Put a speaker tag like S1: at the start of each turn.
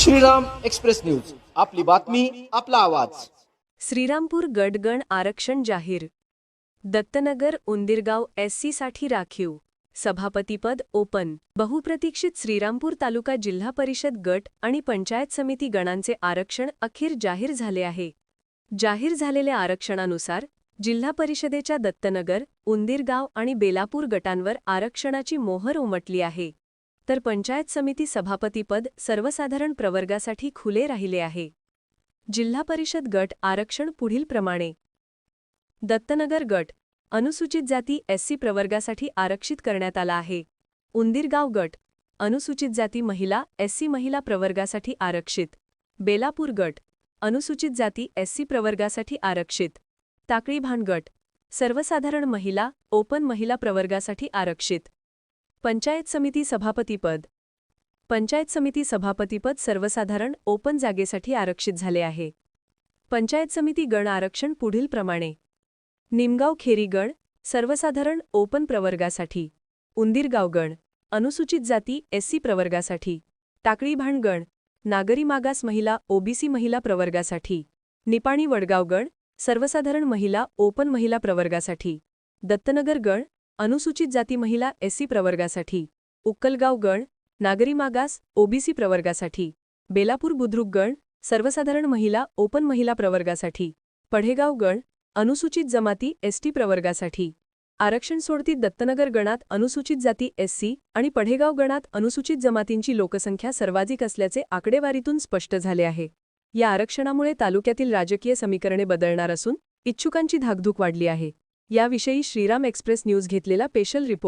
S1: Shriram express news. आपली बातमी आपला आवाज.
S2: श्रीरामपूर गटगण आरक्षण जाहीर. दत्तनगर उंदिरगाव एससी साठी राखीव. सभापतीपद ओपन. बहुप्रतीक्षित श्रीरामपूर तालुका जिल्हा परिषद गट आणि पंचायत समिती गणांचे आरक्षण अखेर जाहीर झाले आहे. जाहीर झालेल्या आरक्षणानुसार जिल्हा परिषदेच्या दत्तनगर उंदिरगाव आणि बेलापूर गटांवर आरक्षणाची मोहर उमटली आहे. तर पंचायत समिती सभापतीपद सर्वसाधारण प्रवर्गासाठी खुले राहिले आहे. जिल्हा परिषद गट आरक्षण पुढीलप्रमाणे दत्तनगर गट अनुसूचित जाती एससी प्रवर्गासाठी आरक्षित करण्यात आला आहे. उंदीरगाव गट अनुसूचित जाती महिला एससी महिला प्रवर्गासाठी आरक्षित. बेलापूर गट अनुसूचित जाती एससी प्रवर्गासाठी आरक्षित. टाकळी भानगट सर्वसाधारण महिला ओपन महिला प्रवर्गासाठी आरक्षित. पंचायत समिती सभापतीपद. पंचायत समिती सभापतीपद सर्वसाधारण ओपन जागेसाठी आरक्षित झाले आहे. पंचायत समिती गण आरक्षण पुढीलप्रमाणे निमगाव खेरी गण सर्वसाधारण ओपन प्रवर्गासाठी. उंदीरगाव गण अनुसूचित जाती एससी प्रवर्गासाठी. टाकळी भाणगण नागरी मागास महिला ओबीसी महिला प्रवर्गासाठी. निपाणी वडगाव गण सर्वसाधारण महिला ओपन महिला प्रवर्गासाठी. दत्तनगर गण अनुसूचित जाती महिला एससी प्रवर्गासाठी उक्कलगाव गण नागरी मागास ओबीसी प्रवर्गासाठी बेलापूर बुद्रुक गण सर्वसाधारण महिला ओपन महिला प्रवर्गासाठी पढेगाव गण अनुसूचित जमाती एसटी प्रवर्गासाठी आरक्षण सोडती दत्तनगर गणात अनुसूचित जाती एससी आणि पढेगाव गणात अनुसूचित जमातींची लोकसंख्या सर्वाधिक असल्याचे आकडेवारीतून स्पष्ट झाले आहे. या आरक्षणामुळे तालुक्यातील राजकीय समीकरणे बदलणार असून इच्छुकांची धाकधूक वाढली आहे. याविषयी श्रीराम एक्सप्रेस न्यूज घेतलेला पेशल रिपोर्ट.